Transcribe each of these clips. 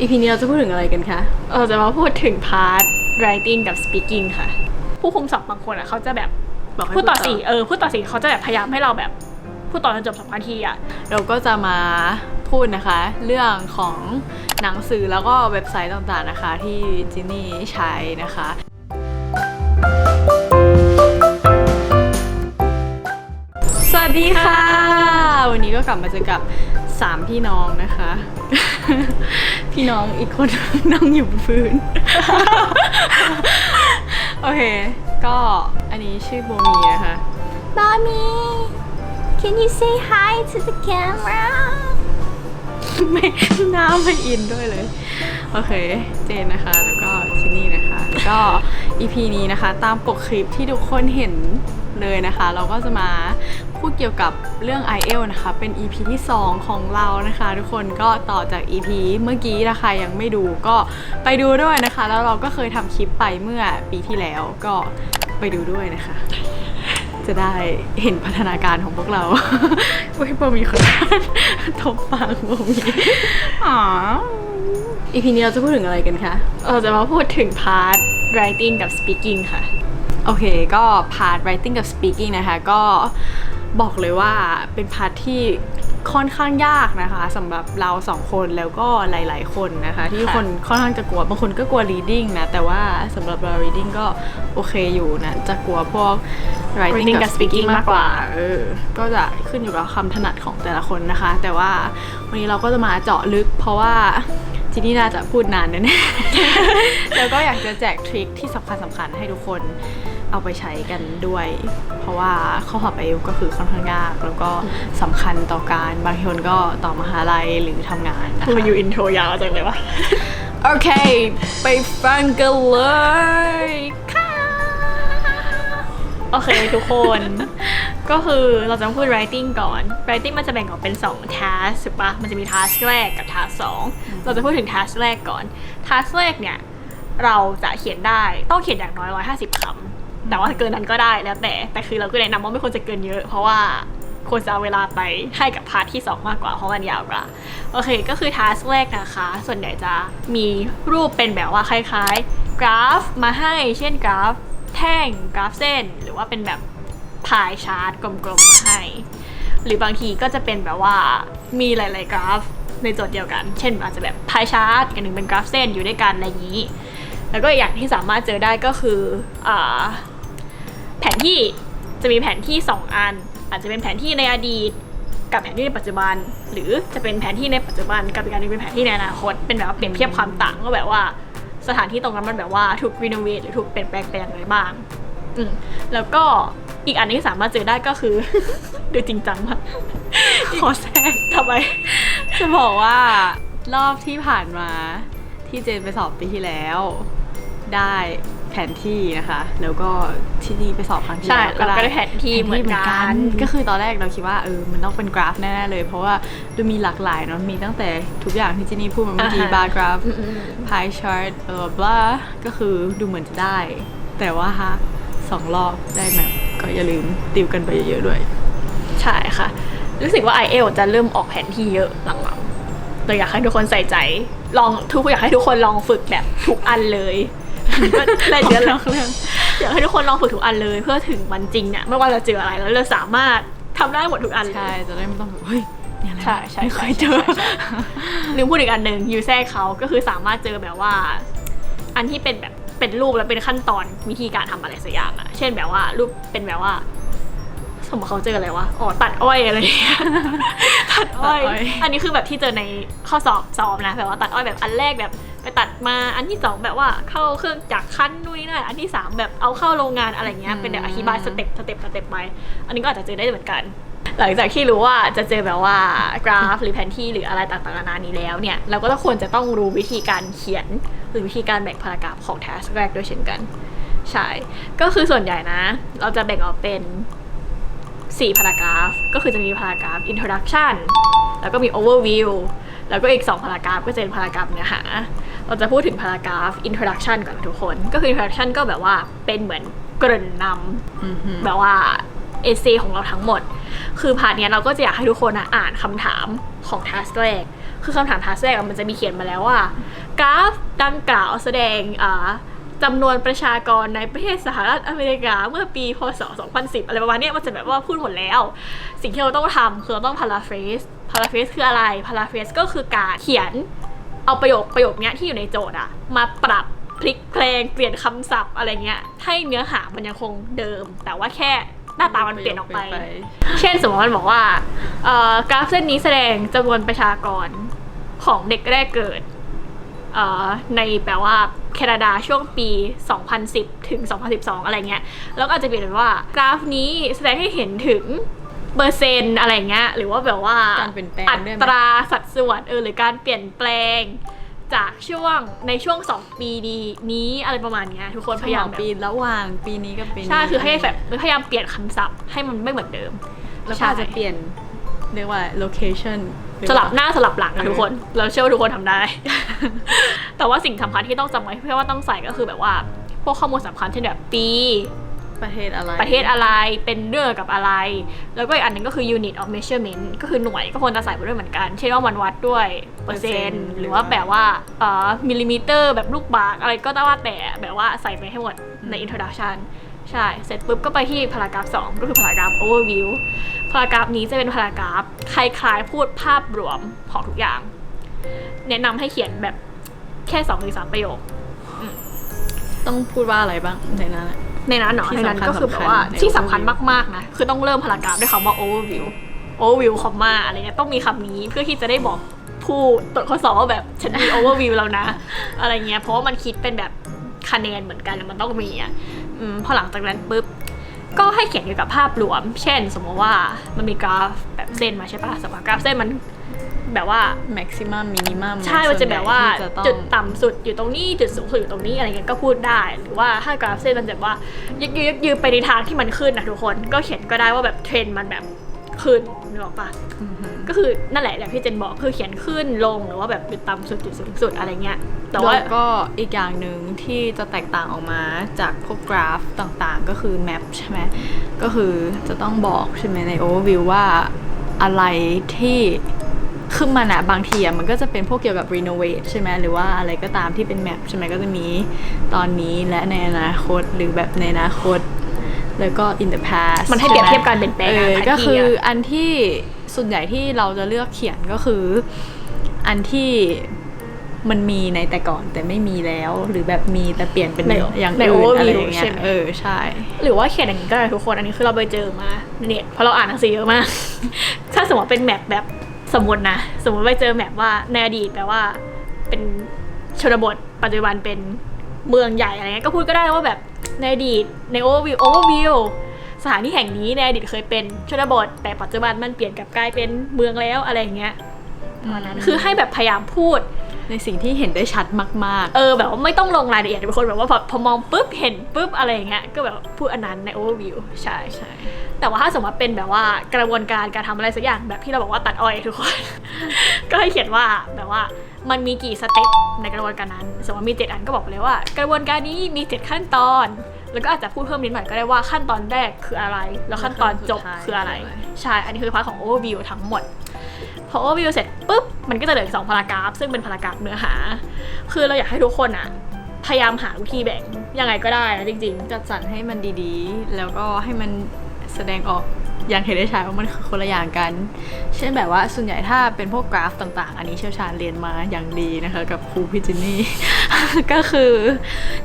อีพีนี้เราจะพูดถึงอะไรกันคะ เราจะมาพูดถึงพาร์ท writing กับ speaking ค่ะ ผู้คุมสอบบางคนอะเขาจะแบบบอกให้พูดต่อพูดต่อ สี่เออพูดต่อสี่เขาจะแบบพยายามให้เราแบบ พูดต่อจนจบสองนาทีอะ เราก็จะมาพูดนะคะ เรื่องของหนังสือแล้วก็เว็บไซต์ต่างๆนะคะ ที่จินนี่ใช้นะคะ สวัสดีค่ะ วันนี้ก็กลับมาเจอกับ สามพี่น้องนะคะ พี่น้องอีกคนนั่งอยู่บนพื้น โอเค ก็อันนี้ชื่อโบมีนะคะ Mommy, can you say hi to the camera? ไม่หน้าไม่อินด้วยเลย โอเค เจนนะคะ แล้วก็ชินนี่นะคะ แล้วก็ EP นี้นะคะ ตามปกคลิปที่ทุกคนเห็นเลยนะคะ เราก็จะมา พูดเกี่ยวกับเรื่อง i อ l นะคะ เป็น EP ที่ 2 ของเรานะคะ ทุกคนก็ต่อจาก EP เมื่อกี้นะคะยังไม่ดูก็ไปดูด้วยนะคะ แล้วเราก็เคยทำคลิปไปเมื่อปีที่แล้วก็ไปดูด้วยนะคะ จะได้เห็นพัฒนาการของพวกเราเว้ยบะมีคนทบปากบะมีอ๋ออีพีนี้เราจะพูดถึงอะไรกันคะ เราจะมาพูดถึงพาร์ท writing กับ speaking ค่ะ โอเค ก็พาร์ท writing กับ speaking นะคะ ก็ บอกเลยว่าเป็นพาร์ทที่ค่อนข้างยากนะคะสำหรับเราสองคนแล้วก็หลาย ๆ คนนะคะ ที่ค่ะคนค่อนข้างจะกลัวบางคนก็กลัว reading นะ แต่ว่าสำหรับเรา reading ก็โอเคอยู่นะ จะกลัวพวก writing Reading กับกับ speaking speaking มากกว่ามากกว่าเออก็จะขึ้นอยู่กับคำถนัดของแต่ละคนนะคะ แต่ว่าวันนี้เราก็จะมาเจาะลึก เพราะว่าจินนี่น่าจะพูดนานแน่ๆแล้วก็อยากจะแจกทริคที่สำคัญสำคัญๆให้ทุกคน เอาไปใช้กันด้วย เพราะว่าข้อสอบไอเอลก็คือค่อนข้างยาก แล้วก็สำคัญต่อการบางคนก็ต่อมหาลัยหรือทำงานนะทำไมคะอยู่อินโทรยาวจังเลยวะโอเค ไปฟังกันเลยค่ะโอเคทุกคนก็คือเราจะมาพูด writing ก่อน writing มันจะแบ่งออกเป็น 2 task ถูกปะมันจะมี task แรกกับ task 2 เราจะพูดถึง task แรกก่อน task แรกเนี่ย เราจะเขียนได้ต้องเขียนอย่างน้อย 150 คำ แต่ว่าเกินนั้นก็ได้แล้วแต่ แต่คือเราก็แนะนำว่าไม่ควรจะเกินเยอะ เพราะว่าควรจะเอาเวลาไปให้กับพาร์ทที่ 2 มากกว่า เพราะมันยาวกว่า โอเค ก็คือ task แรกนะคะ ส่วนใหญ่จะมีรูปเป็นแบบว่าคล้ายๆ กราฟมาให้ เช่นกราฟแท่งกราฟเส้น หรือว่าเป็นแบบพายชาร์ตกลมๆมาให้ หรือบางทีก็จะเป็นแบบว่ามีหลาย ๆ กราฟในโจทย์เดียวกัน เช่นอาจจะแบบพายชาร์ตกันหนึ่งเป็นกราฟเส้นอยู่ด้วยกันอะไรอย่างนี้ แล้วก็อย่างที่สามารถเจอได้ก็คืออ่า นที่จะมีแผนที่ 2 อัน อาจจะเป็นแผนที่ในอดีต กับแผนที่ในปัจจุบัน หรือจะเป็นแผนที่ในปัจจุบัน กับอีกการหนึงเป็นแผนที่ในอนาคต เป็นแบบว่าเปรียบเทียบความต่างว่าแบบว่าสถานที่ตรงนั้นมันแบบว่าถูกรีโนเวทหรือถูกเปลี่ยนแปลงไปอย่างไรบ้าง อืมแล้วก็อีกอันที่สามารถเจอได้ก็คือ ดูจริงจังมากขอแทรกทำไม จะบอกว่ารอบที่ผ่านมาที่เจนไปสอบปีที่แล้ว ได้ แผนที่นะคะ แล้วก็ที่นี่ไปสอบครั้งที่ใช่แล้วเราก็ได้แผนที่เหมือนกัน ก็คือตอนแรกเราคิดว่าเออมันต้องเป็นกราฟแน่ๆเลย เพราะว่าดูมีหลากหลายเนาะมีตั้งแต่ทุกอย่างที่เจนนี่พูดมาเมื่อกี้อ่าฮะบาร์กราฟอืมพายชาร์ตเออบลาก็คือดูเหมือนจะได้ แต่ว่าฮะสองรอบได้แมปก็อย่าลืมติวกันไปเยอะๆด้วยๆใช่ค่ะ รู้สึกว่า i อ l จะเริ่มออกแผนที่เยอะหลังๆเลยอยากให้ทุกคนใส่ใจ ลองทุกคนอยากให้ทุกคนลองฝึกแบบทุกอันเลยก็ ได้เยอะแล้วเรื่องอยากให้ทุกคนลองฝึกทุกอันเลย เพื่อถึงวันจริงเนี่ยไม่ว่าเราเจออะไรแล้วเราสามารถทำได้หมดทุกอันเลยใช่จะได้ไม่ต้องแบบเฮ้ยเนี่ยอะไรวะใช่ใช่ไม่เคยใช่เจอใช่ใช่ลืมพูดอีกอันหนึ่งยูแซ่เขาก็คือสามารถเจอแบบว่า อันที่เป็นแบบเป็นรูปแล้วเป็นขั้นตอนวิธีการทำอะไรสักอย่างอะเช่นแบบว่ารูปเป็นแบบว่า สมมติเขาเจออะไรวะ อ๋อตัดอ้อยอะไรอย่างเงี้ยตัดอ้อย ตัดอ้อย อันนี้คือแบบที่เจอในข้อสอบสอบนะแบบว่าตัดอ้อยแบบอันแรกแบบไปตัดมาอันที่สองแบบว่าเข้าเครื่องจักรคั้นนู่นนี่นั่นอันที่สามแบบเอาเข้าโรงงานอะไรเงี้ยเป็นแบบอธิบายสเต็ปสเต็ปสเต็ปไป อันนี้ก็อาจจะเจอได้เหมือนกัน หลังจากที่รู้ว่าจะเจอแบบว่ากราฟหรือแผนที่หรืออะไรต่างๆนานานี้แล้วเนี่ยเราก็ต้องควรจะต้องรู้วิธีการเขียนหรือวิธีการแบ่งพารากราฟของ task แรกด้วยเช่นกัน ใช่ ก็คือส่วนใหญ่นะ เราจะแบ่งออกเป็น 4พารากราฟ ก็คือจะมีพารากราฟ introduction แล้วก็มี overview แล้วก็อีก 2พารากราฟก็จะเป็นพารากราฟเนื้อหา เราจะพูดถึงพารากราฟ introduction ก่อนทุกคน ก็คือ introduction ก็แบบว่าเป็นเหมือนเกริ่นนำอือหือแบบว่าเอเซของเราทั้งหมด คือพาร์ทเนี้ยเราก็จะอยากให้ทุกคนอะอ่านคำถามของทัสแรก คือคำถามทัสแรกอะมันจะมีเขียนมาแล้วว่า กราฟดังกล่าวแสดงอ่า จำนวนประชากรในประเทศสหรัฐอเมริกาเมื่อปีพศ 2010 อะไรประมาณเนี้ยมันจะแบบว่าพูดหมดแล้ว สิ่งที่เราต้องทำคือเราต้องพาราเฟสพาราเฟสคืออะไรพาราเฟสก็คือการเขียนเอาประโยคประโยคเนี้ยที่อยู่ในโจทย์อะมาปรับพลิกเพลงเปลี่ยนคำศัพท์อะไรเงี้ยให้เนื้อหามันยังคงเดิม แต่ว่าแค่หน้าตามันเปลี่ยนออกไป เช่นสมมติมันบอกว่าเอ่อกราฟเส้นนี้แสดงจำนวนประชากรของเด็กแรกเกิดเอ่อ ในแปลว่าแคนาดาช่วงปี 2010 ถึง 2012 อะไรเงี้ย แล้วก็อาจจะเปลี่ยนเป็นว่ากราฟนี้แสดงให้เห็นถึงเปอร์เซ็นต์อะไรเงี้ย หรือว่าแบบว่าการเปลี่ยนแปลงอัด้วยไหมตราสัดส่วนเออหรือการเปลี่ยนแปลงจากช่วงในช่วง 2 ปีนี้นี้อะไรประมาณเนี้ยทุกคนพยายามสองแบบปีระหว่างปีนี้กับปีนี้ใช่คือให้แบบพยายามเปลี่ยนคำศัพท์ให้มันไม่เหมือนเดิม แล้วก็อาจจะเปลี่ยนเรียกว่า location สลับหน้าสลับหลังอะเออทุกคน เราเชื่อว่าทุกคนทำได้ แต่ว่าสิ่งสำคัญที่ต้องจำไว้เพื่อว่าต้องใส่ก็คือแบบว่า พวกข้อมูลสำคัญเช่นแบบปี ประเทศอะไร ประเทศอะไร เป็นเรื่องกับอะไร แล้วก็อีกอันหนึงก็คือ unit of measurement ก็คือหน่วยก็ควรจะใส่ไปด้วยเหมือนกัน เช่นว่ามันวัดด้วยเปอร์เซ็นต์ หรือว่าแบบว่าเอ่อมิลลิเมตรแบบลูกบาศก์อะไรก็ต้องว่าแต่แบบว่าใส่ไปให้หมดใน introduction ใช่ เสร็จปุ๊บก็ไปที่พารากราฟ2ก็คือพารากราฟ overview พารากราฟนี้จะเป็นพารากราฟคล้ายๆพูดภาพรวมของทุกอย่าง แนะนำให้เขียนแบบแค่2หรือ3ประโยค ต้องพูดว่าอะไรบ้างในนั้นอะ ในนั้นเนาะที่ในนั้นสำคัญก็คือแบบว่าสำคัญในที่สำคัญ overview มากๆนะ คือต้องเริ่มพารากราฟด้วยคำว่า overview overview คอมมาอะไรเงี้ยต้องมีคำนี้เพื่อที่จะได้บอกผู้ตรวจข้อสอบว่าแบบฉันมี overview แล้วนะ อะไรเงี้ยเพราะว่ามันคิดเป็นแบบคะแนนเหมือนกันมันต้องมีอะอืมพอหลังจากนั้นปุ๊บ ก็ให้เขียนเกี่ยวกับภาพรวม เช่น สมมติว่ามันมีกราฟแบบเส้นมาใช่ปะสมมติกราฟเส้นมันแบบว่า maximum minimum ใช่ มันจะแบบว่าส่นใหญ่ที่จะต้องจุดต่ำสุดอยู่ตรงนี้ จุดสูงสุดอยู่ตรงนี้อะไรเงี้ยก็พูดได้ หรือว่าถ้ากราฟเส้นมันแบบว่ายึกยืดยืดไปในทางที่มันขึ้นนะทุกคน ก็เขียนก็ได้ว่าแบบเทรนด์มันแบบ ขึ้นนึกออกปะอือหือก็คือนั่นแหละอย่างที่เจนบอกคือเขียนขึ้นลงหรือว่าแบบจุดต่ำสุดจุดสูงสุดอะไรเงี้ยแต่ว่าแล้วก็อีกอย่างหนึ่งที่จะแตกต่างออกมาจากพวกกราฟต่างๆ ก็คือ map ใช่ไหมก็คือจะต้องบอกใช่ไหมใน overview ว่าอะไรที่คือมันอะบางทีอะมันก็จะเป็นพวกเกี่ยวกับ renovate ใช่ไหมหรือว่าอะไรก็ตามที่เป็น map ใช่ไหมก็จะมีตอนนี้และในอนาคตหรือแบบในอนาคต แล้วก็ in the past มันให้ช่ไเปรียบเทียบการเปลี่ยนแปลงเออะอทันทีก็คืออะอันที่ส่วนใหญ่ที่เราจะเลือกเขียนก็คือ อันที่มันมีในแต่ก่อนแต่ไม่มีแล้ว หรือแบบมีแต่เปลี่ยนเป็นในอย่างในอื่น overview อะไรอย่างเงี้ใช่ยไหมเออใช่ หรือว่าเขียนอย่างนี้ก็ได้ทุกคนอันนี้คือเราไปเจอมาเนี่ยเพราะเราอ่านหนังสือเยอะมาก ถ้าสมมติเป็นแมปแบบสมมตินะ สมมติไปเจอแมปว่าในอดีตแปลว่า เป็นชนบทปัจจุบันเป็นเมืองใหญ่อะไรเงี้ยก็พูดก็ได้ว่าแบบ ในอดีตใน overview overview สถานที่แห่งนี้ในอดีตเคยเป็นชนบท แต่ปัจจุบันมันเปลี่ยนกลับกลายเป็นเมืองแล้วอะไรอย่างเงี้ยประมาณนั้นคือให้แบบพยายามพูดในสิ่งที่เห็นได้ชัดมากเออแบบว่าไม่ต้องลงรายละเอียดเป็นคนแบบว่าพอพอมองปุ๊บเห็นปุ๊บอะไรอย่างเงี้ยก็แบบพูดอันนั้นใน overview ใช่ๆใช่แต่ว่าถ้าสมมติเป็นแบบว่ากระบวนการการทำอะไรสักอย่างแบบที่เราบอกว่าตัดอ้อยทุกคน ก็ให้เขียนว่าแบบว่า มันมีกี่สเต็ปในกระบวนการนั้น สมมติมีเจ็ดอันก็บอกไปเลยว่า กระบวนการนี้มีเจ็ดขั้นตอน แล้วก็อาจจะพูดเพิ่มนิดหน่อยก็ได้ว่าขั้นตอนแรกคืออะไร แล้วขั้นตอนจบคืออะไร ใช่ อันนี้คือพาร์ทของ overview ทั้งหมด พอ overview เสร็จปุ๊บ มันก็จะเหลืออกสองพารากราฟ ซึ่งเป็นพารากราฟเนื้อหา คือเราอยากให้ทุกคนอะพยายามหาวิธีแบ่งยังไงก็ได้นะจริง ๆ จัดสรรให้มันดีๆ แล้วก็ให้มัน แสดงออกอย่างเห็นได้ชัดว่ามันคือคนละอย่างกัน เช่นแบบว่าส่วนใหญ่ถ้าเป็นพวกกราฟต่างๆ อันนี้เชี่ยวชาญเรียนมาอย่างดีนะคะ กับครูพิจินี่ ก็คือ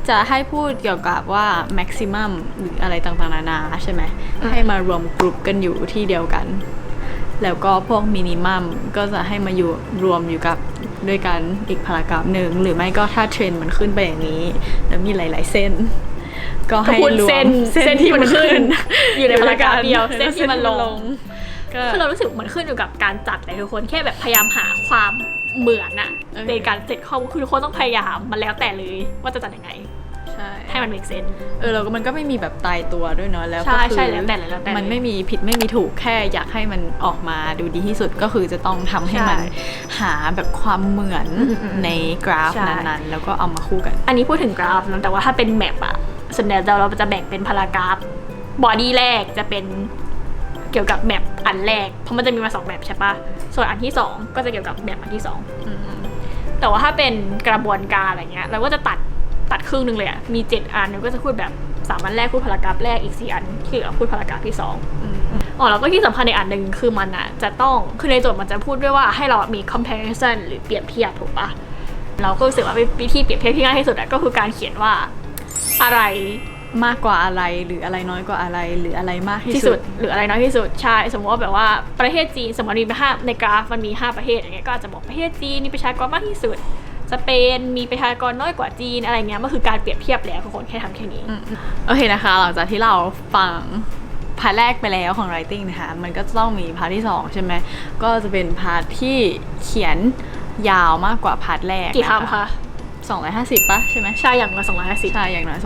จะให้พูดเกี่ยวกับว่า maximum หรืออะไรต่างๆ นานาใช่ไหมอืมให้มารวมกลุ่มกันอยู่ที่เดียวกัน แล้วก็พวกมินิมัมก็จะให้มาอยู่รวมอยู่กับด้วยกันอีกพารากราฟหนึ่งหรือไม่ก็ถ้าเทรนด์มันขึ้นไปอย่างนี้ แล้วมีหลาย ๆ เส้น ก็ก็ให้พูดรวมเส้นเส้นที่มันขึ้น อยู่ในพารากราฟเดียวแล้เส้นที่มันลงก็คือเรารู้สึกมันขึ้นอยู่กับการจัดเลยทุกคนแค่แบบพยายามหาความเหมือนอะเออในการเสร็จข้อมูลคือทุกคนต้องพยายามมันแล้วแต่เลยว่าจะจัดยังไงใช่ให้มัน make sense เออแล้วก็มันก็ไม่มีแบบตายตัวด้วยเนาะแล้วใช่ก็คือใช่แล้วแต่เลยแล้วแต่เลยมันไม่มีผิดไม่มีถูกแค่อยากให้มันออกมาดูดีที่สุดก็คือจะต้องทำให้มันใช่หาแบบความเหมือนอืมอืมในกราฟใช่นั้นๆ แล้วก็เอามาคู่กัน อันนี้พูดถึงกราฟนะแต่ว่าถ้าเป็นแมปอะ ส่วนใหญ่เราเราจะแบ่งเป็นพารากราฟบอดี้แรกจะเป็นเกี่ยวกับแมปอันแรก เพราะมันจะมีมาสองแมปใช่ปะส่วนอันที่สองก็จะเกี่ยวกับแมปอันที่สองแต่ว่าถ้าเป็นกระบวนการอะไรเงี้ย เราก็จะตัดตัดครึ่งหนึ่งเลยอะมีเจ็ดอันเราก็จะพูดแบบสามอันแรกพูดพารากราฟแรกอีกสี่อันที่เหลือพูดพารากราฟที่สองอ๋อแล้วก็ที่สำคัญในอันหนึ่งคือมันอะจะต้องคือในโจทย์มันจะพูดด้วยว่าให้เรามี comparison หรือเปรียบเทียบถูกปะเราก็รู้สึกว่าวิธีเปรียบเทียบที่ง่ายที่สุดอะก็คือการเขียนว่า อะไรมากกว่าอะไรหรืออะไรน้อยกว่าอะไรหรืออะไรมากที่ที่สุสุดด หรืออะไรน้อยที่สุดใช่สมมติว่าแบบว่าประเทศจีนสมมติมีห้าในกราฟมันมี 5 ประเทศอย่างเงี้ยก็อาจจะบอกประเทศจีนมีประชากรมากที่สุด สเปนมีประชากรน้อยกว่าจีนอะไรเงี้ยมันคือการเปรียบเทียบแล้วทุกคนแค่ทำแค่นี้ โอเคนะคะ หลังจากที่เราฟังพาร์ทแรกไปแล้วของ writing นะคะ มันก็จะต้องมีพาร์ทที่ 2 ใช่ไหม ก็จะเป็นพาร์ทที่เขียนยาวมากกว่าพาร์ทแรกกี่คำคะ 250ปะใช่ไหมใช่อย่างละสองร้อยห้าสิบใช่อย่างน้อย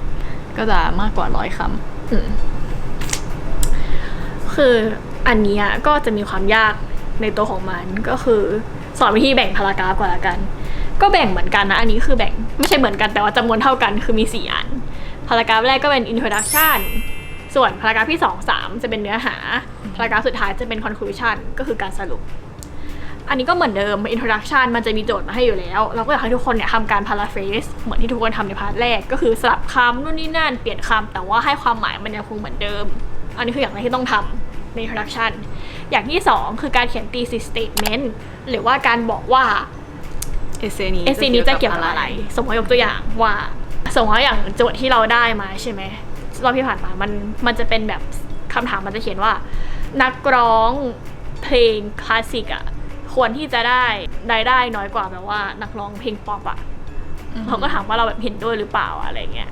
250 ก็จะมากกว่าร้อยคคืออันเนี้ยก็จะมีความยากในตัวของมันก็คือสอนวิธีแบ่งพารากราฟก่อนละกัน ก็แบ่งเหมือนกันนะ อันนี้คือแบ่งไม่ใช่เหมือนกันแต่ว่าจำนวนเท่ากันคือมี 4 อัน พารากราฟแรกก็เป็น introduction ส่วนพารากราฟที่ 2 3 จะเป็นเนื้อหา พารากราฟสุดท้ายจะเป็น conclusion ก็คือการสรุป อันนี้ก็เหมือนเดิม introduction มันจะมีโจทย์มาให้อยู่แล้ว เราก็อยากให้ทุกคนเนี่ยทำการ paraphrase เหมือนที่ทุกคนทำในพาร์ทแรก ก็คือสลับคำนู่นนี่นั่นเปลี่ยนคำแต่ว่าให้ความหมายมันยังคงเหมือนเดิม อันนี้คืออย่างแรกที่ต้องทำใน introduction อย่างที่สองคือการเขียน thesis statement หรือว่าการบอกว่าำเอเซนี้เอซีนี้จะเกี่ยวกับอะไร สมมติยกตัวอย่างว่า สมมติว่าอย่างโจทย์ที่เราได้มาใช่ไหมรอบที่ผ่านมามันมันจะเป็นแบบคำถามมันจะเขียนว่า นักร้องเพลงคลาสสิกอะ ควรที่จะได้รายได้น้อยกว่าแบบว่า นักร้องเพลงป๊อปอะเขาก็ถามว่าเราแบบเห็นด้วยหรือเปล่าอะไรเงี้ย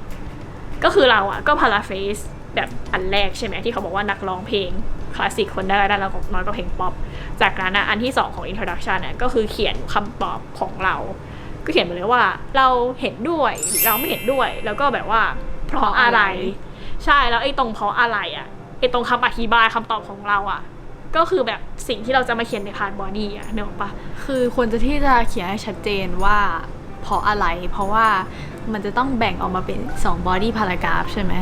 ก็คือเราอะก็พาราเฟสแบบอันแรกใช่ไหมที่เขาบอกว่านักร้องเพลงคลาสสิกคนได้รายได้น้อยกว่าน้อยกว่าเพลงป๊อปจากนั้นนะอันที่สองของ introduction เนี่ยก็คือเขียนคำตอบของเรา ก็เขียนไปเลยว่า เราเห็นด้วยหรือเราไม่เห็นด้วย แล้วก็แบบว่า เพราะอะไร ใช่แล้วไอ้ตรงเพราะอะไรอะไอ้ตรงคำอธิบายคำตอบของเราอะ ก็คือแบบสิ่งที่เราจะมาเขียนในพาร์ทบอดี้อะเนกออกปะคือควรจะที่จะเขียนให้ชัดเจนว่าเพราะอะไร เพราะว่ามันจะต้องแบ่งออกมาเป็น2 body paragraph ใช่ไหม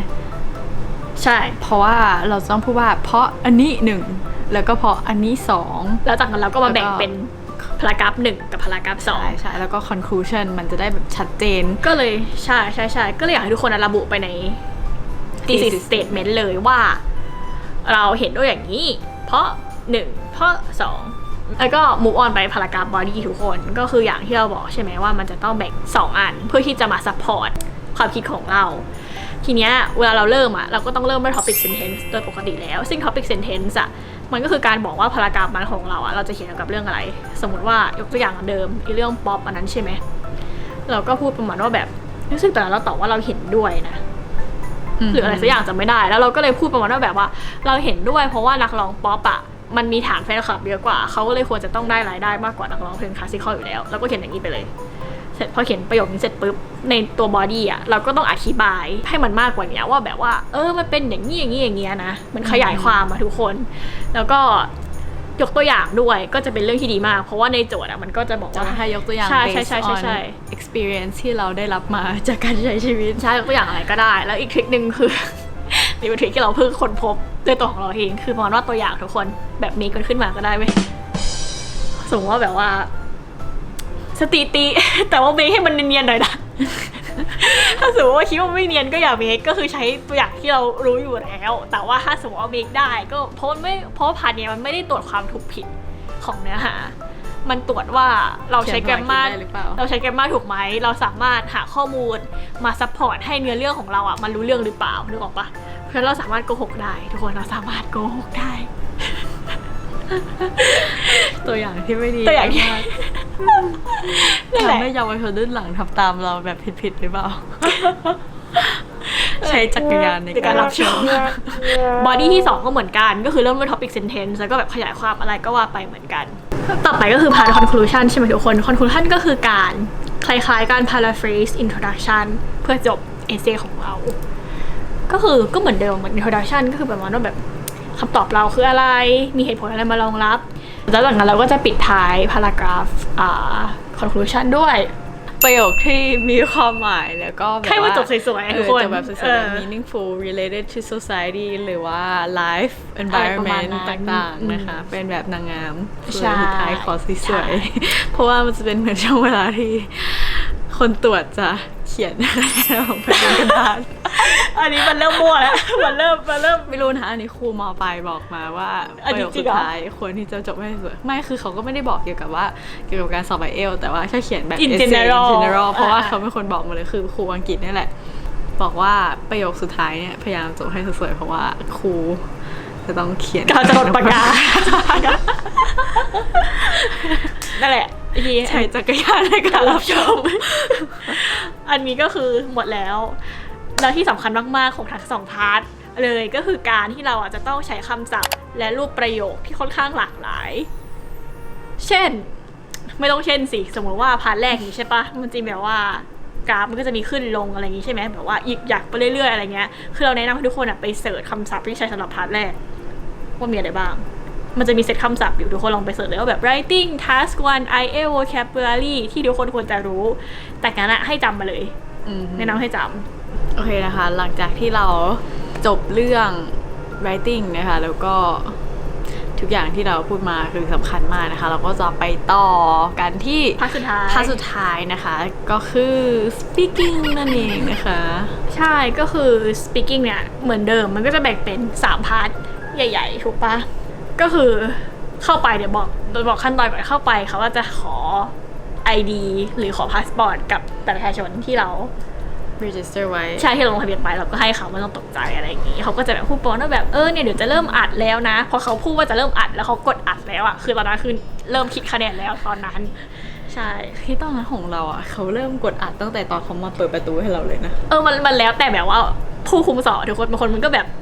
ใช่ เพราะว่าเราจะต้องพูดว่าเพราะอันนี้หนึ่งแล้วก็เพราะอันนี้สองแล้วจากนั้นเราก็มาแบ่งแล้วก็เป็นพารากราฟหนึ่งกับพารากราฟสองใช่ใช่แล้วก็ conclusion มันจะได้แบบชัดเจน ก็เลยใช่ใช่ใช่ก็เลยอยากให้ทุกคนระบุไปใน thesis thesis statement เลยว่า เราเห็นด้วยอย่างนี้ เพราะหนึ่งเพราะสองแล้วก็ move on ไปพารากราฟ body ทุกคน ก็คืออย่างที่เราบอกใช่ไหมว่ามันจะต้องแบ่งสองอันเพื่อที่จะมา support ความคิดของเรา ทีเนี้ยเวลาเราเริ่มอะเราก็ต้องเริ่มด้วย topic sentence โดยปกติแล้ว ซึ่ง topic sentence อะมันก็คือการบอกว่าพารากราฟมันของเราอะเราจะเขียนเกี่ยวกับเรื่องอะไร สมมติว่ายกตัวอย่างเดิมอ้เรื่องป๊อปอันนั้นใช่ไหมเราก็พูดประมาณว่าแบบรู้สึกแต่เราตอบว่าเราเห็นด้วยนะ หรืออะไรสักอย่างจำไม่ได้ แล้วเราก็เลยพูดประมาณว่าแบบว่า เราเห็นด้วยเพราะว่านักร้องป๊อปอะมันมีฐานแฟนคลับเยอะกว่า เขาก็เลยควรจะต้องได้รายได้มากกว่านักร้องเพลงคลาสสิคอลอยู่แล้ว เราก็เขียนอย่างนี้ไปเลย เสร็จพอเขียนประโยคนี้เสร็จปุ๊บ ในตัวบอดี้อะเราก็ต้องอธิบายให้มันมากกว่านี้ว่าแบบว่า เออ มันเป็นอย่างนี้อย่างนี้อย่างเงี้ยนะ มันขยายความมาทุกคน แล้วก็ ยกตัวอย่างด้วยก็จะเป็นเรื่องที่ดีมาก เพราะว่าในโจทย์อะมันก็จะบอกจะว่า ให้ยกตัวอย่าง ใช่ใช่ based ใช่ใช่ on ใช่ experience ที่เราได้รับมาจากการใช้ชีวิต ใช่ยกตัวอย่างอะไรก็ได้ แล้วอีกทริคหนึ่งคือมีเป็นทริคที่เราเพิ่งค้นพบด้วยตัวของเราเอง คือมองว่าตัวอย่างทุกคนแบบมีกันขึ้นมาก็ได้ไหมสมมติว่าแบบว่า สติติ แต่ว่าเมคให้มันเนียนๆหน่อยนะ ถ้าสมมติว่าคิดว่าไม่เนียนก็อย่าเมคก็คือใช้ตัวอย่างที่เรารู้อยู่แล้ว แต่ว่าถ้าสมมติว่าเมคได้ก็เพราะมันไม่เพราะว่าพาร์ทเนี้ยมันไม่ได้ตรวจความถูกผิดของเนื้อหา มันตรวจว่าเราใช้แกรมมาเขียนหน่อยคิดได้หรือเปล่าเราใช้แกรมมาถูกไหม เราสามารถหาข้อมูลมาซัพพอร์ตให้เนื้อเรื่องของเราอะมันรู้เรื่องหรือเปล่านึกออกปะเพราะฉะนั้นเราสามารถโกหกได้ทุกคนเราสามารถโกหกได้ ตัวอย่างที่ไม่ดีตัวอย่างที่มาก นั่นแหละ ทำให้เยาวชนรุ่นหลังทำตามเราแบบผิดๆหรือเปล่า ใช้จักรยานในในการรับชม บอดี้ที่ 2 ก็เหมือนกัน ก็คือเริ่มด้วย topic sentence แล้วก็แบบขยายความอะไรก็ว่าไปเหมือนกัน ต่อไปก็คือ part conclusion ใช่ไหมทุกคน conclusion ก็คือการคล้าย ๆ การ paraphrase introduction เพื่อจบ essay ของเรา ก็คือก็เหมือนเดิมเหมือน introduction ก็คือประมาณว่าแบบคำตอบเราคืออะไร มีเหตุผลอะไรมารองรับ แล้วหลังจากนั้นเราก็จะปิดท้าย paragraph อ่า conclusion ด้วย ประโยคที่มีความหมายแล้วก็แบบแค่ว่าจบสวยๆเอทุกอคนจบแบบสวยเอๆแบอบ meaningful related to society หรือว่า life อะไรประมาณ environment นั้นต่างอืมๆนะคะ เป็นแบบนางงามใช่สุดท้ายขอสใช่วยๆเพราะว่ามันจะเป็นเหมือนช่วงเวลาที่คนตรวจจะ เขียนอะไรออกไปบนกระดาษอันนี้มันเริ่มมั่วแล้วมันเริ่มมันเริ่มไม่รู้นะอันนี้ครูมอปลายบอกมาว่าอันประนี้โยคจริสุงดเหรอ ท้ายควรที่จะจบให้สวยไม่คือเขาก็ไม่ได้บอกเกี่ยวกับว่าเกี่ยวกับการสอบไอเอลแต่ว่าแค่เขียนแบบ In essay general in general เพราะว่าอ่า เขาเป็นคนบอกมาเลยคือครูอังกฤษนี่แหละ บอกว่าประโยคสุดท้ายเนี่ยพยายามจบให้สวยๆเพราะว่าครูจะต้องเขียนเขาจะลดปากกานั่นแหละที ใช้จักรยานในการรับชม อันนี้ก็คือหมดแล้ว แล้วที่สำคัญมาก ๆ ของทั้งสองพาร์ทเลยก็คือการที่เราอะจะต้องใช้คำศัพท์ และรูปประโยคที่ค่อนข้างหลากหลาย เช่น ไม่ต้องเช่นสิ สมมติว่าพาร์ทแรกนี้ใช่ปะมันจริงแบบว่ากราฟมันก็จะมีขึ้นลงอะไรอย่างงี้ใช่ไหมแบบว่าอีกอยากไปเรื่อยๆอะไรเงี้ย คือเราแนะนำให้ทุกคนอะไปเสิร์ชคำศัพท์ที่ใช้สำหรับพาร์ทแรก ว่ามีอะไรบ้าง มันจะมีเซตคำศัพท์อยู่ทุกคนลองไปเสิร์ชเลยว่าแบบ writing task one IEL vocabulary ที่ทุกคนควรจะรู้ แต่การนะให้จำมาเลยอืมแนะนำให้จโอเคนะคะ หลังจากที่เราจบเรื่อง writing นะคะ แล้วก็ทุกอย่างที่เราพูดมาคือสำคัญมากนะคะ เราก็จะไปต่อกันที่ำภาคสุดท้ายภาคสุดท้ายนะคะ ก็คือ speaking นั่นเองนะคะ ใช่ก็คือ speaking เนี่ยเหมือนเดิมมันก็จะแบ่งเป็น 3 พาร์ทใหญ่ ๆ ถูกปะ ก็คือเข้าไปเดี๋ยวบอกโดยบอกขั้นตอนก่อนเข้าไปเขาก็จะขอ ID หรือขอพาสปอร์ตกับบัตรประชาชนที่เรา register ไว้ ใช่ที่เราลงทะเบียนไปเราก็ให้เขาไม่ต้องตกใจอะไรอย่างนี้เขาก็จะแบบพูดโปนว่าแบบเออเนี่ยเดี๋ยวจะเริ่มอัดแล้วนะ พอเขาพูดว่าจะเริ่มอัดแล้วเขากดอัดแล้วอะคือตอนนั้นคือเริ่มคิดคะแนนแล้วตอนนั้น ใช่ที่ตอนนั้นของเราอะเขาเริ่มกดอัดตั้งแต่ตอนเขามาเปิดประตูให้เราเลยนะเออมันมันแล้วแต่แบบว่าผู้คุมสอนทุกคนบางคนมันก็แบบแบบ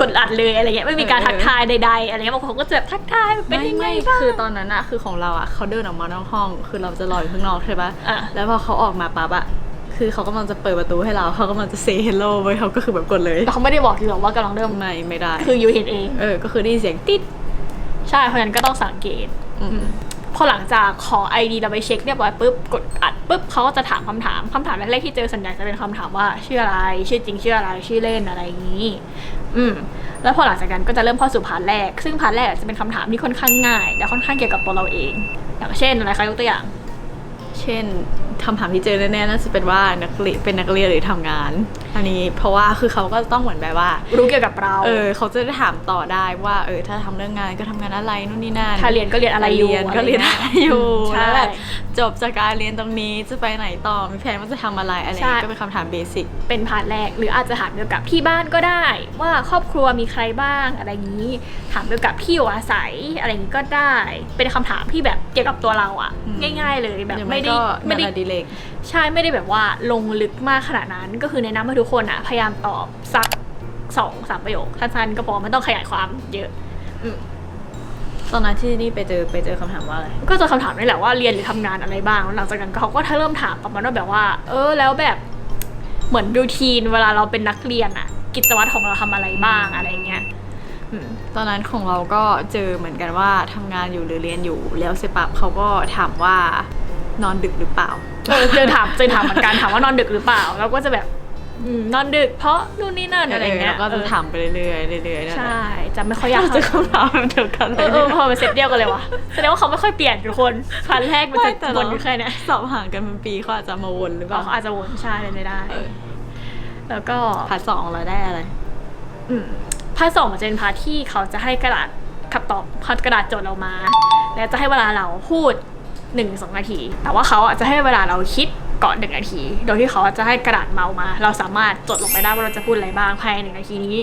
กดอัดเลยอะไรเงี้ยไม่มีการเออทักทายใดๆอะไรเงี้ยบางคนก็จะแบบทักทายเป็นไม่ยังไงไม่บ้างคือตอนนั้นอะคือของเราอะเขาเดินออกมานอกห้อง คือเราจะรออยู่ข้างนอกใช่ปะอะแล้วพอเขาออกมาปั๊บอะคือเขากำลังจะเปิดประตูให้เราเขากำลังจะ say hello ไว้เขาก็คือแบบกดเลยแต่เขาไม่ได้บอกทีหรอกว่ากำลังเริ่มไม่ไม่ได้ คือยูเห็นเองเออก็คือได้ยินเสียงติดใช่เพราะฉะนั้นก็ต้องสังเกตอืมพอหลังจากขอ ID เราไปเช็คเรียบร้อยปุ๊บกดอัดปุ๊บเขาก็จะถามคำถามคำถามแรกๆที่เจอส่วนใหญ่จะเป็นคำถามว่าชื่ออะไร ชื่อจริงชื่ออะไรชื่อเล่นอะไรอย่างนี้ อืมแล้วพอหลังจากนั้นก็จะเริ่มเข้าสู่พาร์ทแรก ซึ่งพาร์ทแรกจะเป็นคำถามที่ค่อนข้างง่าย และค่อนข้างเกี่ยวกับตัวเราเอง อย่างเช่นอะไรคะยกตัวอย่าง เช่นคำถามที่เจอแน่ๆน่าจะเป็นว่านักเรียนเป็นนักเรียนหรือทำงาน อันนี้เพราะว่าคือเขาก็ต้องเหมือนแบบว่า รู้เกี่ยวกับเราเออเขาจะได้ถามต่อได้ว่าเออถ้าทำเรื่องงานก็ทำงานอะไรนู่นนี่นั่นถ้าเรียนก็เรียนอะไรอยู่เรียนก็เรียนอะไรอยู่ใช่แล้วแบบจบจากการเรียนตรงนี้จะไปไหนต่อมีแผนว่าจะทำอะไรอะไรใช่ก็เป็นคำถามเบสิกเป็นพาร์ทแรก หรืออาจจะถามเกี่ยวกับที่บ้านก็ได้ ว่าครอบครัวมีใครบ้างอะไรอย่างนี้ ถามเกี่ยวกับที่อยู่อาศัยอะไรอย่างนี้ก็ได้ เป็นคำถามที่แบบเกี่ยวกับตัวเราอะอืมง่าย ๆ เลยแบบหรือไม่ได้ก็ไม่ได้งานอดิเรกใช่ไม่ได้แบบว่าลงลึกมากขนาดนั้น ก็คือแนะนำให้ทุกคนอะพยายามตอบสักสองสามประโยคสั้นๆก็พอไม่ต้องขยายความเยอะตอนนั้นที่นี่ไปเจอไปเจอคำถามว่าอะไร ก็จะคำถามนี่แหละว่าเรียนหรือทำงานอะไรบ้างแล้วหลังจากนั้นเขาก็ถ้าเริ่มถามประมาณว่าแบบว่า เออ แล้วแบบเหมือนรูทีนเวลาเราเป็นนักเรียนอะกิจวัตรของเราทำอะไรบ้างอะไรเงี้ยอืมตอนนั้นของเราก็เจอเหมือนกันว่าทำงานอยู่หรือเรียนอยู่ แล้วเสร็จปั๊บเขาก็ถามว่า นอนดึกหรือเปล่าเออเจอถามเจอถามเหมือนกันถามว่านอนดึกหรือเปล่าเราก็จะแบบอืมนอนดึกเพราะนู่นนี่นั่นอะไรเงี้ยแล้วก็จะถามไปเรื่อยๆเรื่อยๆนั่นแหละใช่จะไม่ค่อยอยากเราเจอคำถามแบบเดียวกันเลเอยอเออพอเป็นเซตเดียวกันเลยวะแสดงว่าเขาไม่ค่อยเปลี่ยนทุกคนพันแรกมันจะไม่แต่วเรานอยู่แค่เนี้ยสอบห่างกันเป็นปีเขาอาจจะมาวนหรือเปล่าเขาอาจจะวนใช่เป็นไปได้เออแล้วก็พาร์ทสองเราได้อะไรอืมพาร์ทสองมันจะเป็นพาร์ทที่เขาจะให้กระดาษคำตอบพัดกระดาษโจทย์เรามา แล้วจะให้เวลาเราพูด หนึ่งสองนาที แต่ว่าเขาอาจจะให้เวลาเราคิดก่อนหนึ่งนาที โดยที่เขาจะให้กระดาษเมามา เราสามารถจดลงไปได้ว่าเราจะพูดอะไรบ้างภายในหนึ่งนาทีนี้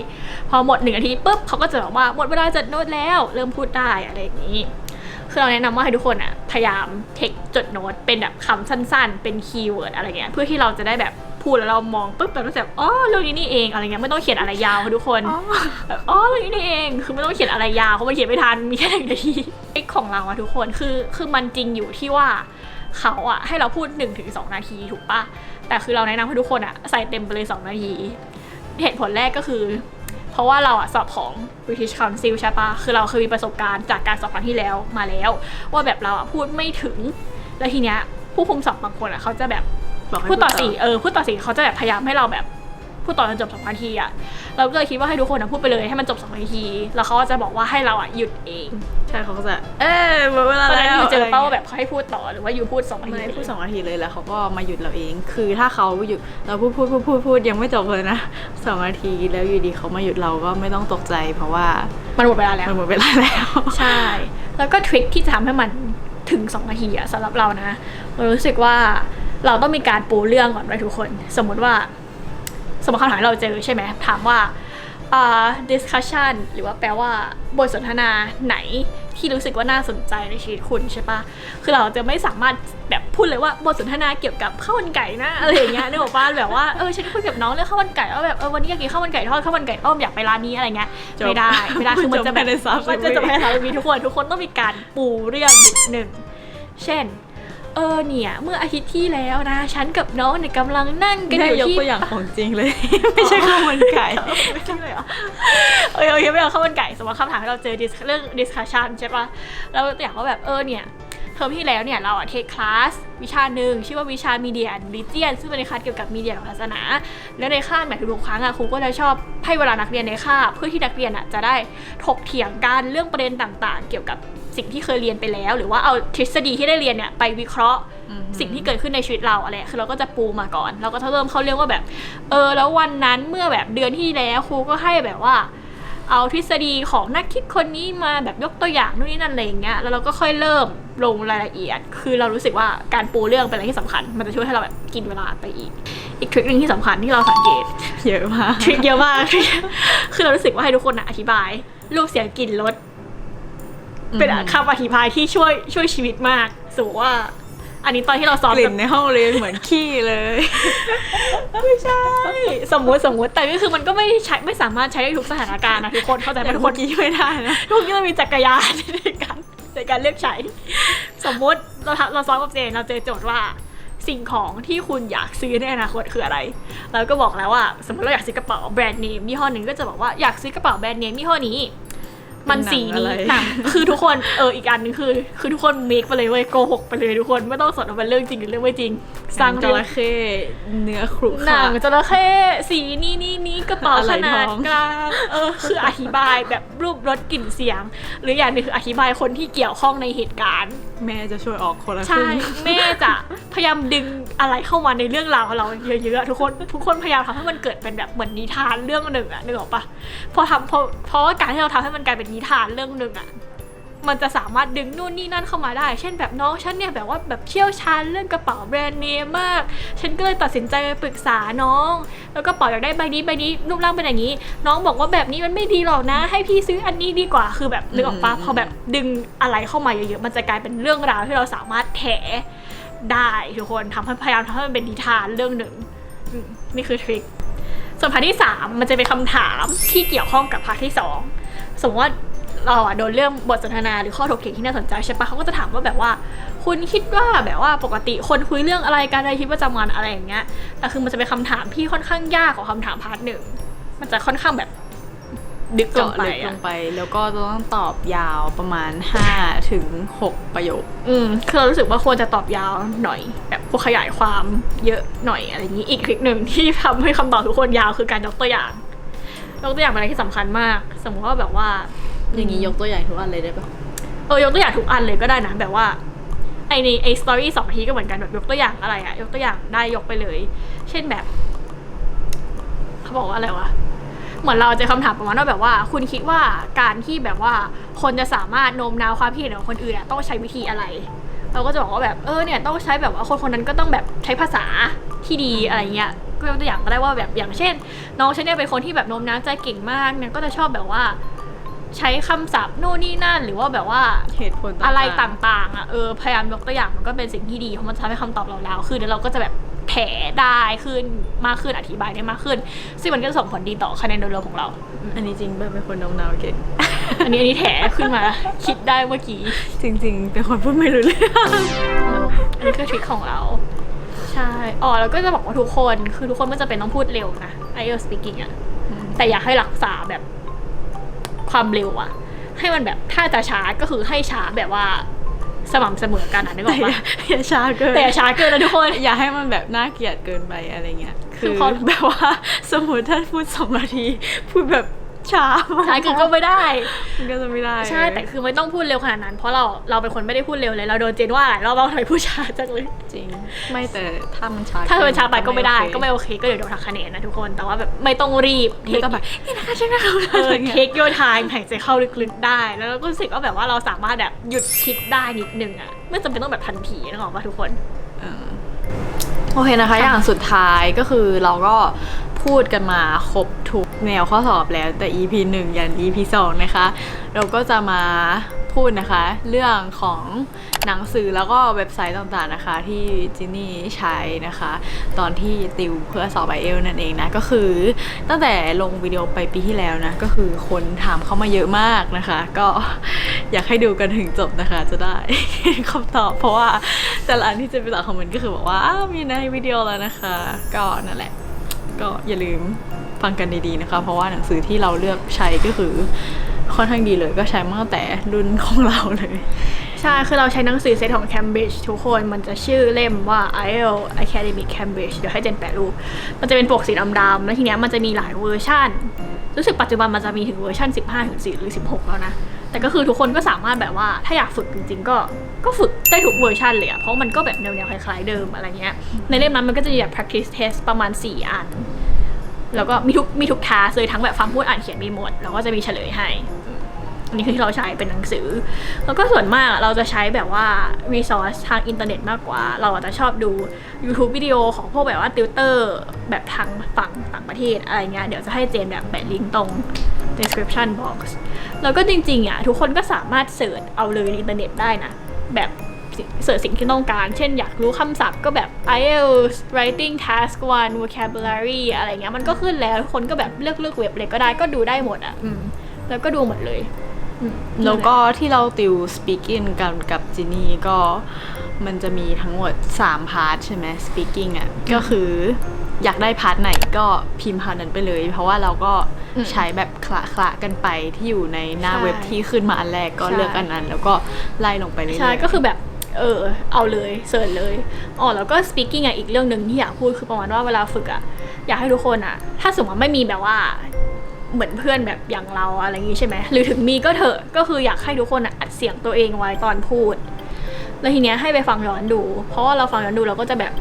พอหมดหนึ่งนาทีปุ๊บเขาก็จะบอกว่าหมดเวลาจดโน้ตแล้ว เริ่มพูดได้อะไรอย่างนี้คือเราแนะนำว่าให้ทุกคนอะพยายามเทคจดโน้ตเป็นแบบคำสั้นๆ เป็นคีย์เวิร์ดอะไรเงี้ยเพื่อที่เราจะได้แบบ พูดแล้วเรามองปุ๊บแบบรู้สึกอ๋อเรื่องนี้นี่เองอะไรเงี้ยไม่ต้องเขียนอะไรยาวค่ะทุกคนแบบอ๋อเรื่องนี้นี่เองคือไม่ต้องเขียนอะไรยาวเพราะมันเขียนไม่ทันมีแค่หนึ่งนาทีไอ้ของเราอะทุกคนคือคือมันจริงอยู่ที่ว่าเขาอะให้เราพูด1นถึงสนาทีถูกปะแต่คือเราแนะนำให้ทุกคนอะใส่เต็มไปเลย 2 นาที เหตุผลแรกก็คือ เพราะว่าเราอะสอบของ British Council ใช่ปะคือเราเคยมีประสบการณ์จากการสอบครั้งที่แล้วมาแล้ว ว่าแบบเราอะพูดไม่ถึง แล้วทีเนี้ยผู้คุมสอบบางคนอะเขาจะแบบ บอกให้พูดต่อพูดต่อสี่เออพูดต่อสี่เขาจะแบบพยายามให้เราแบบพูดต่อจนจบสองนาทีอะเราก็เลยคิดว่าให้ทุกคนอะพูดไปเลยให้มันจบสองนาที แล้วเขาก็จะบอกว่าให้เราอะหยุดเองใช่เขาก็จะเอ้ยหมดเวตลาอนแล้นั้นวอยู่เจอเป้าอะไรแบงี้ยบเขาให้พูดต่อหรือว่าอยู่พูดสองนาทีไม่พูดสองนาทีเลยแล้วเขาก็มาหยุดเราเอง คือถ้าเขาหยุดเราพูดพูดพูดพูดพูดยังไม่จบเลยนะสองนาทีแล้วอยู่ดีเขามาหยุดเราก็ไม่ต้องตกใจ เพราะว่ามันหมดเวลาแล้วมันหมดเวลาแล้วใช่ แล้วก็ทริคที่จะทำให้มันถึง2นาทีอะสำหรับเรานะเรารู้สึกว่า เราต้องมีการปูเรื่องก่อนไว้ทุกคน สมมุติว่า สมมติคำถามที่เราเจอใช่ไหมถามว่าอ่า discussion หรือว่าแปลว่าบทสนทนาไหนที่รู้สึกว่าน่าสนใจในชีวิตคุณใช่ปะคือเราจะไม่สามารถแบบพูดเลยว่าบทสนทนาเกี่ยวกับข้าวมันไก่นะอะไรอย่างเงี้ยนึกออกปะแบบว่าเออฉันคุยกับน้องเรื่องข้าวมันไก่ว่าแบบเออวันนี้อยากกินข้าวมันไก่ทอดข้าวมันไก่ต้มอยากไปร้านนี้อะไรเงี้ยจบไม่ได้ไม่ได้คือมันจะแบบจบภายในสามสิบมันจะจบวิภายในสามสิบวิทุกคนทุกคนต้องมีการปูเรื่องนิดหนึ่งเช่นเออเนี่ย เมื่ออาทิตย์ที่แล้วนะฉันกับน้องเนี่ยกำลังนั่งกันอได้ยู่ยกที่ตัวอย่างของจริงเลย ไม่ใช่ข้าวมันไก่ไม่ใช่เลยเหรอเออโอเคไม่เอาข้าวมันไก่สมมติคำถามที่เราเจอ dis- เรื่อง discussion ใช่ปะแล้วตัวอย่างว่าแบบเออเนี่ยเทอมที่แล้วเนี่ยเราอะเทคคลาสวิชาหนึ่งชื่อว่าวิชา media and religion ซึ่งเป็นในคลาสเกี่ยวกับมีเดียกับศาสนา แล้วในคาบแบบทุกๆครั้งอะครูก็จะชอบให้เวลานักเรียนในคาบเพื่อที่นักเรียนอะจะได้ถกเถียงกันเรื่องประเด็นต่างๆ เกี่ยวกับสิ่งที่เคยเรียนไปแล้ว หรือว่าเอาทฤษฎีที่ได้เรียนเนี่ยไปวิเคราะห์อืมสิ่งที่เกิดขึ้นในชีวิตเราอะไรคือเราก็จะปูมาก่อน เราก็จะเริ่มเข้าเรื่องว่าแบบ เออ แล้ววันนั้นเมื่อแบบเดือนที่แล้วครูก็ให้แบบว่า เอาทฤษฎีของนักคิดคนนี้มาแบบยกตัวอย่างนู่นนี่นั่นอะไรอย่างเงี้ยแล้วเราก็ค่อยเริ่มลงรายละเอียด คือเรารู้สึกว่าการปูเรื่องเป็นอะไรที่สำคัญ มันจะช่วยให้เราแบบกินเวลาไปอีก อีกทริคหนึ่งที่สำคัญที่เราสังเกตเยอะมากทริคเยอะมาก คือเรารู้สึกว่าให้ทุกคนนะอธิบาย รูปเสียงกลิ่นรสเป็นคำอธิบายที่ช่วยช่วยชีวิตมากสมมติว่า อันนี้ตอนที่เราซ้อมกลิ่กับนในห้องเรียนเหมือนขี้เลย ไม่ใช่ สมมุติสมมุติแต่ก็คือมันก็ไม่ใช้ไม่สามารถใช้ได้ทุกสถานการณ์นะทุกคนเข้าใจไหมแต่ทุกคคนนกี้ไม่ได้นะทุกคนต้องมีจักรยานในการในการเลือกใช้ สมมุติเราทำเราซ้อมกับเจนเราเจอโจทย์ว่าสิ่งของที่คุณอยากซื้อในอนาคตคืออะไร เราก็บอกแล้วว่า สมมติเราอยากซื้อกระเป๋าแบรนด์เนมยี่ห้อหนึ่งก็จะบอกว่าอยากซื้อกระเป๋าแบรนด์เนมยี่ห้อนี้ มันสีนี้เป็นหนังอะไรหนังคือทุกคนเอออีกอันหนึงคือ คือทุกคนเมคไปเลยเว้ยโกหกไปเลยทุกคนไม่ต้องสนว่าเป็นเรื่องจริงหรือเรื่องไม่จริงสร้างจเรื่องระเข้เนื้อครุหนัค่ะงจระเข้สีนี้นี้นี้กระเป๋าอะไรขนาดทองกลางเออคืออธิบายแบบรูปรสกลิ่นเสียง หรืออย่างหนึงคืออธิบายคนที่เกี่ยวข้องในเหตุการณ์ แม่จะช่วยออกคนละคใช่รึ่งแม่จะพยายามดึงอะไรเข้ามาในเรื่องราวของเราเยอะๆอะทุกคนทุกคนพยายามทำให้มันเกิดเป็นแบบเหมือนนิทานเรื่องหนึ่งอะนึกออกปะพอทำพอเพราะว่าการที่เราทำให้มันกลายเป็นนิทานเรื่องหนึ่งอะมันจะสามารถดึงนู่นนี่นั่นเข้ามาได้ เช่นแบบน้องฉันเนี่ยแบบว่าแบบเชี่ยวชาญเรื่องกระเป๋าแบรนด์เนมมาก ฉันก็เลยตัดสินใจไปปรึกษาน้อง แล้วก็เป๋าอยากได้ใบนี้ใบนี้รูปร่างเป็นอย่างนี้ น้องบอกว่าแบบนี้มันไม่ดีหรอกนะ ให้พี่ซื้ออันนี้ดีกว่า คือแบบนึกออกปะอืมพอแบบดึงอะไรเข้ามาเยอะๆ มันจะกลายเป็นเรื่องราวที่เราสามารถแถได้ทุกคนทำให้พยายามทำให้มันเป็นนิทานเรื่องหนึ่งอืมนี่คือทริคส่วนพาร์ทที่สามมันจะเป็นคำถามที่เกี่ยวข้องกับพาร์ทที่สอง สมมติว่าเราอะโดนเรื่องบทสนทนาหรือข้อถกเถียงที่น่าสนใจใช่ปะเขาก็จะถามว่าแบบว่า คุณคิดว่าแบบว่าปกติคนคุยเรื่องอะไรกันในชีวิตประจำวันอะไรอย่างเงี้ยแต่คือมันจะเป็นคำถามที่ค่อนข้างยากกว่าคำถามพาร์ทหนึ่งมันจะค่อนข้างแบบดึกลงเจาะไปลึกลอะงไป แล้วก็ต้องตอบยาวประมาณ 5 ถึง 6 ประโยค อืมคือเรารู้สึกว่าควรจะตอบยาวหน่อย แบบพวกขยายความเยอะหน่อยอะไรอย่างนี้อีกทริคหนึ่งที่ทำให้คำตอบทุกคนยาวคือการยกตัวอย่าง ยกตัวอย่างเป็นอะไรที่สำคัญมาก สมมติว่าแบบว่า อย่างนี้ยกตัวอย่างทุกอันเลยได้ปะเออยกตัวอย่างทุกอันเลยก็ได้นะแบบว่าไอในไอสตอรี่สองทีก็เหมือนกันแบบยกตัวอย่างอะไรอะยกตัวอย่างได้ยกไปเลย เช่นแบบเขาบอกว่าอะไรวะเหมือนเราจะคำถามประมาณว่าแบบว่า คุณคิดว่าการที่แบบว่า คนจะสามารถโน้มน้าวความคิดเห็นของคนอื่นต้องใช้วิธีอะไร เราก็จะบอกว่าแบบเออเนี่ยต้องใช้แบบว่าคนคนนั้นก็ต้องแบบใช้ภาษาที่ดีอะไรเงี้ยก็ยกตัวอย่างก็ได้ว่าแบบอย่างเช่น น้องฉันเนี่ยเป็นคนที่แบบโน้มน้าวใจเก่งมากเนี่ยก็จะชอบแบบว่า ใช้คำศัพท์โน่นนี่นั่น หรือว่าแบบว่าเหตุผลต่างๆอะไรต่างๆอะเออพยายามยกตัวอย่างมันก็เป็นสิ่งที่ดีเพราะมันจะทำให้คำตอบเรายาวขึ้นแล้วเราก็จะแบบแถได้ขึ้นมากขึ้นอธิบายได้มากขึ้น ซึ่งมันก็จะส่งผลดีต่อคะแนนโดยรวมของเรา อันนี้จริงเป็นคนโน้มน้าวเก่ง อันนี้อันนี้แถขึ้นมา คิดได้เมื่อกี้จริง ๆ เป็นคนพูดไม่รู้เรื่องอันนี้คือทริคของเรา ใช่อ๋อแล้วก็จะบอกว่าทุกคนคือทุกคนไม่จำเป็นต้องพูดเร็วนะ IELTS speaking อะแต่อยากให้รักษาแบบความเร็วอะให้มันแบบถ้าจะช้าก็คือให้ช้าแบบว่าสม่ำเสมอกันอะนึกอแต่อกอย่าปะอย่าช้าเกินแต่อย่าช้าเกินนะทุกคน อย่าให้มันแบบน่าเกลียดเกินไปอะไรเงี้ย คืคืออพอแบบว่าสมมติถ้าพูดสองนาที พูดแบบ ช้ามากช้าเกินก็ไม่ได้ มันก็จะไม่ได้ใช่แต่คือไม่ต้องพูดเร็วขนาดนั้น เพราะเราเราเป็นคนไม่ได้พูดเร็วเลยเราโดนเจนว่าหลายรอบเราทำไมพูดช้าจังเลยจริง ไม่แต่ถ้ามันช้าถ้ามันช้าไปก็ไม่ได้ก็ไม่ไม่โอเค ก็เดี๋ยวโดนหักคะแนนนะทุกคนแต่ว่าแบบไม่ต้องรีบไม่ต้องแบบนี่นะคะใช่ไหมคะเออเทคโยทายหายใจเข้าลึกๆได้ แล้วเราก็รู้สึกว่าแบบว่าเราสามารถแบบหยุดคิดได้นิดนึงอะไม่จำเป็นต้องแบบทันทีนึกออกปะทุกคนเออโอเคนะคะ อย่างสุดท้ายก็คือเราก็ พูดกันมาครบทุกแนวข้อสอบแล้วแต่ EP 1 ยัน EP 2 นะคะ เราก็จะมาพูดนะคะ เรื่องของหนังสือแล้วก็เว็บไซต์ต่างๆนะคะ ที่จินนี่ใช้นะคะ ตอนที่ติวเพื่อสอบไอเอลนั่นเองนะ ก็คือตั้งแต่ลงวิดีโอไปปีที่แล้วนะ ก็คือคนถามเข้ามาเยอะมากนะคะ ก็อยากให้ดูกันถึงจบนะคะ จะได้คำตอบ เพราะว่าแต่ละอันที่จะไปตอบคอมเมนต์ก็คือบอกว่ามีในวิดีโอแล้วนะคะ ก็นั่นแหละ ก็อย่าลืมฟังกันดีๆนะคะ เพราะว่าหนังสือที่เราเลือกใช้ก็คือค่อนข้างดีเลยก็ใช้มาตั้งแต่รุ่นของเราเลย ใช่ คือเราใช้หนังสือเซตของ Cambridge ทุกคนมันจะชื่อเล่มว่า IEL Academic Cambridge เดี๋ยวให้เจนแปะรูป มันจะเป็นปกสีดำๆแล้วทีเนี้ยมันจะมีหลายเวอร์ชันรู้สึกปัจจุบันมันจะมีถึงเวอร์ชัน15 ถึง4หรือ 16 แล้วนะ แต่ก็คือทุกคนก็สามารถแบบว่าถ้าอยากฝึกจริง ๆ ก็ก็ฝึกได้ทุกเวอร์ชันเลยอะเพราะมันก็แบบแนวๆคล้ายๆเดิมอะไรเงี้ย ในเล่มนั้นมันก็จะมีแบบ practice test ประมาณ 4 อัน แล้วก็มีทุกมีทุกทาเลยทั้งแบบฟังพูดอ่านเขียนมีหมด แล้วก็จะมีเฉลยให้ อันนี้คือที่เราใช้เป็นหนังสือ แล้วก็ส่วนมากเราจะใช้แบบว่า resource ทางอินเทอร์เน็ตมากกว่า เราอาจจะชอบดู YouTube วิดีโอของพวกแบบว่าติวเตอร์แบบทางฝั่งต่างประเทศอะไรเงี้ย เดี๋ยวจะให้เจนแบบแปะลิงก์ตรง description box แล้วก็จริงๆอะทุกคนก็สามารถเสิร์ชเอาเลยในอินเทอร์เน็ตได้นะ แบบเสิร์ชสิ่งที่ต้องการ เช่นอยากรู้คำศัพท์ก็แบบ IELTS writing task 1 vocabulary อะไรเงี้ยมันก็ขึ้นแล้ว ทุกคนก็แบบเลือกเลือกเว็บเลยก็ได้ก็ดูได้หมดอะอืมแล้วก็ดูหมดเลยอืมแล้วก็ที่เราติว speaking กันกับจินนี่ก็มันจะมีทั้งหมด 3 พาร์ทใช่ไหม speaking อะก็คือ อยากได้พาร์ทไหนก็พิมพ์พาร์ทนั้นไปเลย เพราะว่าเราก็ใช้แบบคละคละๆกันไปที่อยู่ในหน้าเว็บที่ขึ้นมาอันแรกก็เลือกอันนั้น แล้วก็ไล่ลงไปเรื่อยๆใช่ก็คือแบบเออเอาเลยเสิร์ชเลยอ๋อแล้วก็ speaking อะอีกเรื่องหนึ่งที่อยากพูดคือประมาณว่าเวลาฝึกอะอยากให้ทุกคนอะ ถ้าสมมติว่าไม่มีแบบว่าเหมือนเพื่อนแบบอย่างเราอะไรอย่างงี้ใช่ไหมหรือถึงมีก็เถอะก็คืออยากให้ทุกคนอะอัดเสียงตัวเองไว้ตอนพูด แล้วทีเนี้ยให้ไปฟังย้อนดู เพราะว่าเราฟังย้อนดูเราก็จะแบบ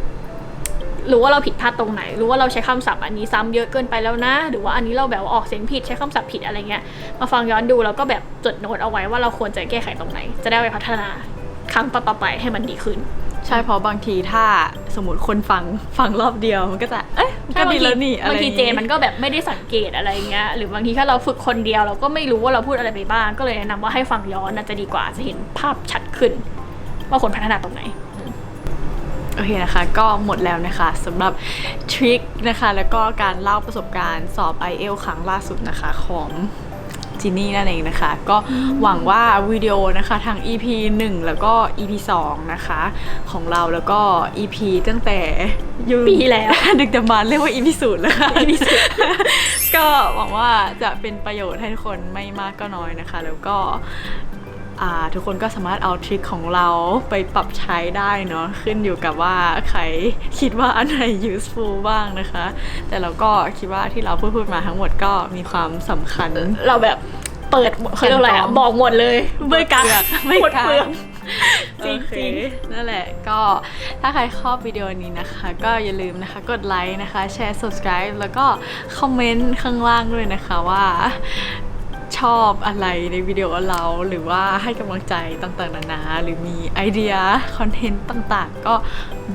รู้ว่าเราผิดพลาดตรงไหน รู้ว่าเราใช้คำศัพท์อันนี้ซ้ำเยอะเกินไปแล้วนะ หรือว่าอันนี้เราแบบว่าออกเสียงผิดใช้คำศัพท์ผิดอะไรเงี้ย มาฟังย้อนดูแล้วก็แบบจดโน้ตเอาไว้ว่าเราควรจะแก้ไขตรงไหน จะได้เอาไปพัฒนาครั้งต่อๆไปให้มันดีขึ้น ใช่เพราะบางทีถ้าสมมติคนฟังฟังรอบเดียวมันก็จะเอ๊ะมันก็ดีแล้วนี่อะไรบางทีอย่เจนมันก็แบบไม่ได้สังเกตอะไรเงี้ยหรือบางทีถ้าเราฝึกคนเดียวเราก็ไม่รู้ว่าเราพูดอะไรไปบ้าง ก็เลยแนะนำว่าให้ฟังย้อนน่าจะดีกว่าจะเห็นภาพชัดขึ้น ว่าคนพัฒนาตรงไหน โอเคนะคะ ก็หมดแล้วนะคะสำหรับทริคนะคะ แล้วก็การเล่าประสบการณ์สอบ i อ l ครั้งล่าสุดนะคะของจินนี่นั่นเองนะคะ ก็หวังว่าวิดีโอนะคะทาง EP 1 แล้วก็ EP 2 นะคะ ของเราแล้วก็ EP ตั้งแต่ยุคปีที่แล้ว ดึกดำบรรพ์เรียกว่า EP ศูนย์แล้วค่ะ EP ศูนย์ก็หวังว่าจะเป็นประโยชน์ให้ทุกคนไม่มากก็น้อยนะคะ แล้วก็อ่า ทุกคนก็สามารถเอาทริคของเราไปปรับใช้ได้เนาะขึ้นอยู่กับว่าใครคิดว่าอันไหน useful บ้างนะคะ แต่เราก็คิดว่าที่เราพูดพูดมาทั้งหมดก็มีความสำคัญ เราแบบเปิดเขาเรียกอะไรอะบอกหมดเลยไม่กักไม่หมดกักเปลืองจโอเคริงนั่นแหละก็ถ้าใครชอบวิดีโอนี้นะคะ ก็อย่าลืมนะคะกดไลค์นะคะ แชร์ subscribe แล้วก็คอมเมนต์ข้างล่างด้วยนะคะว่า ชอบอะไรในวิดีโอเรา หรือว่าให้กำลังใจต่างๆนานา หรือมีไอเดียคอนเทนต์ต่างๆ ก็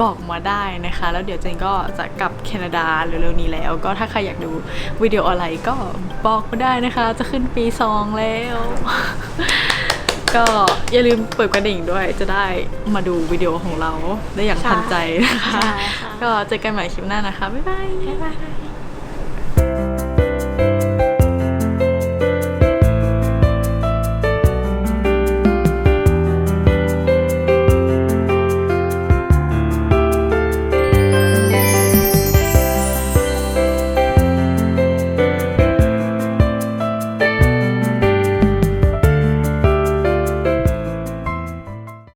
บอกมาได้นะคะ แล้วเดี๋ยวเจนก็จะกลับแคนาดาเร็วๆนี้แล้ว ก็ถ้าใครอยากดูวิดีโออะไรก็บอกมาได้นะคะ จะขึ้นปีซองแล้ว ก็อย่าลืมเปิดกระดิ่งด้วยจะได้มาดูวิดีโอของเราได้อย่างทันใจนะคะใช่ค่ะก็เจอกันใหม่คลิปหน้านะคะ บ๊ายบาย บ๊ายบาย